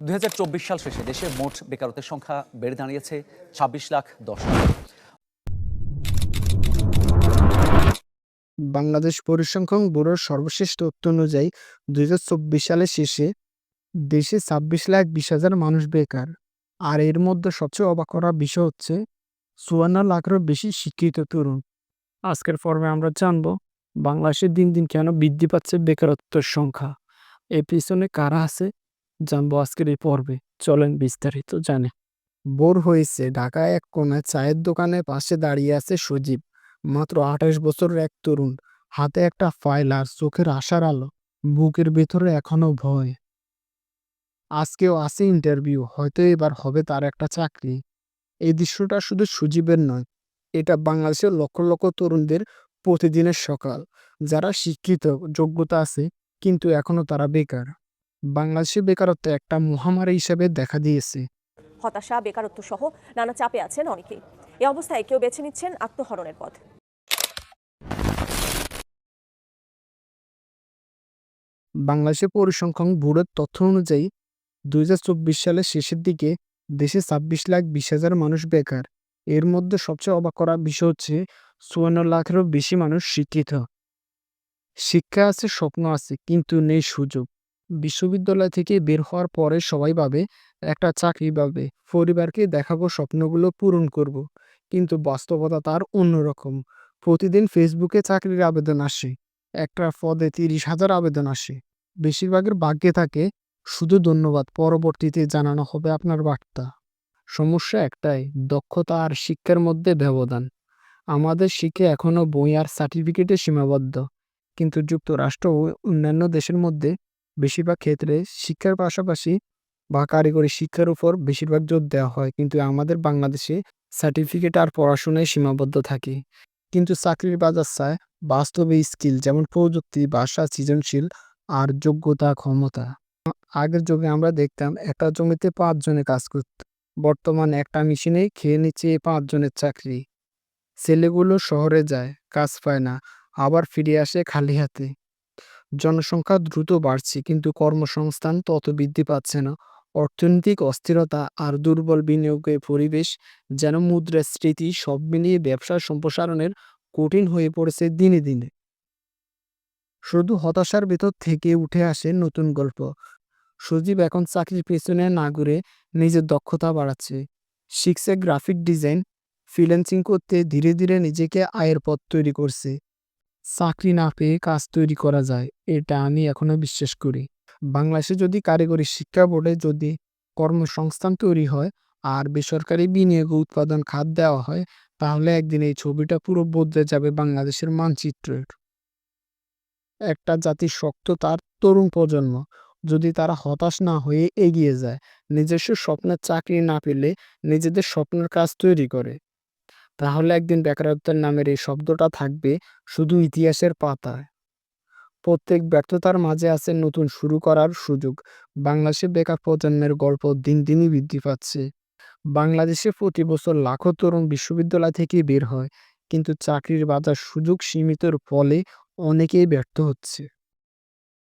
দুই সাল শেষে দেশে মোট বেকারত্বের সংখ্যা বেড়ে দাঁড়িয়েছে ছাব্বিশ লাখ দশ বাংলাদেশ পরিসংখ্যান ব্যুরোর সর্বশেষ তথ্য অনুযায়ী দু হাজার চব্বিশ সালের শেষে দেশে ছাব্বিশ লাখ বিশ হাজার মানুষ বেকার। আর এর মধ্যে সবচেয়ে অবাক করা বিষয় হচ্ছে চুয়ান্ন লাখেরও বেশি শিক্ষিত তরুণ। আজকের পর্বে আমরা জানব বাংলাদেশে দিন দিন কেন বৃদ্ধি পাচ্ছে বেকারত্বের সংখ্যা। এর পিছনে কারা আছে? জানব আজকের এই পর্বে। চলেন বিস্তারিত জানে। বোর হয়েছে। ঢাকায় এক কোনায় চায়ের দোকানের পাশে দাঁড়িয়ে আছে সজীব। মাত্র আঠাশ বছরের এক তরুণ। হাতে একটা ফাইল আর চোখের আশার আলো। বুকের ভেতরে এখনও ভয়। আজকেও আছে ইন্টারভিউ। হয়তো এবার হবে তার একটা চাকরি। এই দৃশ্যটা শুধু সুজীবের নয়, এটা বাংলাদেশের লক্ষ লক্ষ তরুণদের প্রতিদিনের সকাল। যারা শিক্ষিত, যোগ্যতা আছে, কিন্তু এখনও তারা বেকার। বাংলাদেশে বেকারত্ব একটা মহামারী হিসেবে দেখা দিয়েছে। হতাশা বেকারত্ব সহ নানা চাপে আছেন অনেকেই এই অবস্থায় কেউ বেছে নিচ্ছেন আত্মহরণের পথ। বাংলাদেশের পরিসংখ্যান ব্যুরোর তথ্য অনুযায়ী দুই হাজার চব্বিশ সালের শেষের দিকে দেশে ছাব্বিশ লাখ বিশ হাজার মানুষ বেকার। এর মধ্যে সবচেয়ে অবাক করা বিষয় হচ্ছে চুয়ান্ন লাখেরও বেশি মানুষ শিক্ষিত। শিক্ষা আছে স্বপ্ন আছে কিন্তু নেই সুযোগ। বিশ্ববিদ্যালয় থেকে বের হওয়ার পরে সবাই পাবে একটা চাকরি পাবে, পরিবারকে দেখাবো, স্বপ্নগুলো পূরণ করব। কিন্তু বাস্তবতা তার অন্যরকম। প্রতিদিন ফেসবুকে চাকরির আবেদন আসে, একটা পদে তিরিশ হাজার আবেদন আসে। বেশিরভাগের ভাগ্যে থাকে, শুধু ধন্যবাদ, পরবর্তীতে জানানো হবে আপনার বার্তা। সমস্যা একটাই, দক্ষতা আর শিক্ষার মধ্যে ব্যবধান। আমাদের শিক্ষা এখনও বই আর সার্টিফিকেটে সীমাবদ্ধ। কিন্তু যুক্তরাষ্ট্র ও অন্যান্য দেশের মধ্যে বেশিরভাগ ক্ষেত্রে শিক্ষার পাশাপাশি বা কারিগরি শিক্ষার উপর বেশিরভাগ জোর দেওয়া হয়। কিন্তু আমাদের বাংলাদেশে সার্টিফিকেট আর পড়াশোনায় সীমাবদ্ধ থাকে। কিন্তু চাকরির বাজার চায় বাস্তবে স্কিল যেমন প্রযুক্তি, ভাষা, সৃজনশীল আর যোগ্যতা, ক্ষমতা। আগের যুগে আমরা দেখতাম একটা জমিতে পাঁচজনে কাজ করত। বর্তমান একটা মেশিনেই খেয়ে নিচ্ছে এই পাঁচজনের চাকরি। ছেলেগুলো শহরে যায়, কাজ পায় না, আবার ফিরে আসে খালি হাতে। জনসংখ্যা দ্রুত বাড়ছে, কিন্তু কর্মসংস্থান তত বৃদ্ধি পাচ্ছে না। অর্থনৈতিক অস্থিরতা আর দুর্বল বিনিয়োগের পরিবেশ যেন মুদ্রাস্ফীতি সব মিলিয়ে ব্যবসা সম্প্রসারণের কঠিন হয়ে পড়েছে দিনে দিনে। শুধু হতাশার ভেতর থেকে উঠে আসে নতুন গল্প। সজীব এখন চাকরির পেছনে না ঘুরে নিজের দক্ষতা বাড়াচ্ছে। শিখছে গ্রাফিক ডিজাইন, ফ্রিল্যান্সিং করতে ধীরে ধীরে নিজেকে আয়ের পথ তৈরি করছে। চাকরি না পেয়ে কাজ তৈরি করা যায়, এটা আমি এখনও বিশ্বাস করি। বাংলাদেশে যদি কারিগরি শিক্ষা বোর্ডে যদি কর্মসংস্থান তৈরি হয় আর বেসরকারি বিনিয়োগ উৎপাদন খাত দেওয়া হয়, তাহলে একদিন এই ছবিটা পুরো বদলে যাবে বাংলাদেশের মানচিত্রের। একটা জাতির শক্ত তার তরুণ প্রজন্ম, যদি তারা হতাশ না হয়ে এগিয়ে যায়, নিজস্ব স্বপ্নের চাকরি না পেলে নিজেদের স্বপ্নের কাজ তৈরি করে। তাহলে একদিন বেকারত্বের নামের এই শব্দটা থাকবে শুধু ইতিহাসের পাতায়। প্রত্যেক ব্যর্থতার মাঝে আছে নতুন শুরু করার সুযোগ। বাংলাদেশে বেকার প্রজন্মের গল্প দিন দিনই বৃদ্ধি পাচ্ছে। বাংলাদেশে প্রতি বছর লাখো তরুণ বিশ্ববিদ্যালয় থেকে বের হয়, কিন্তু চাকরির বাজার সুযোগ সীমিতর ফলে অনেকেই ব্যর্থ হচ্ছে।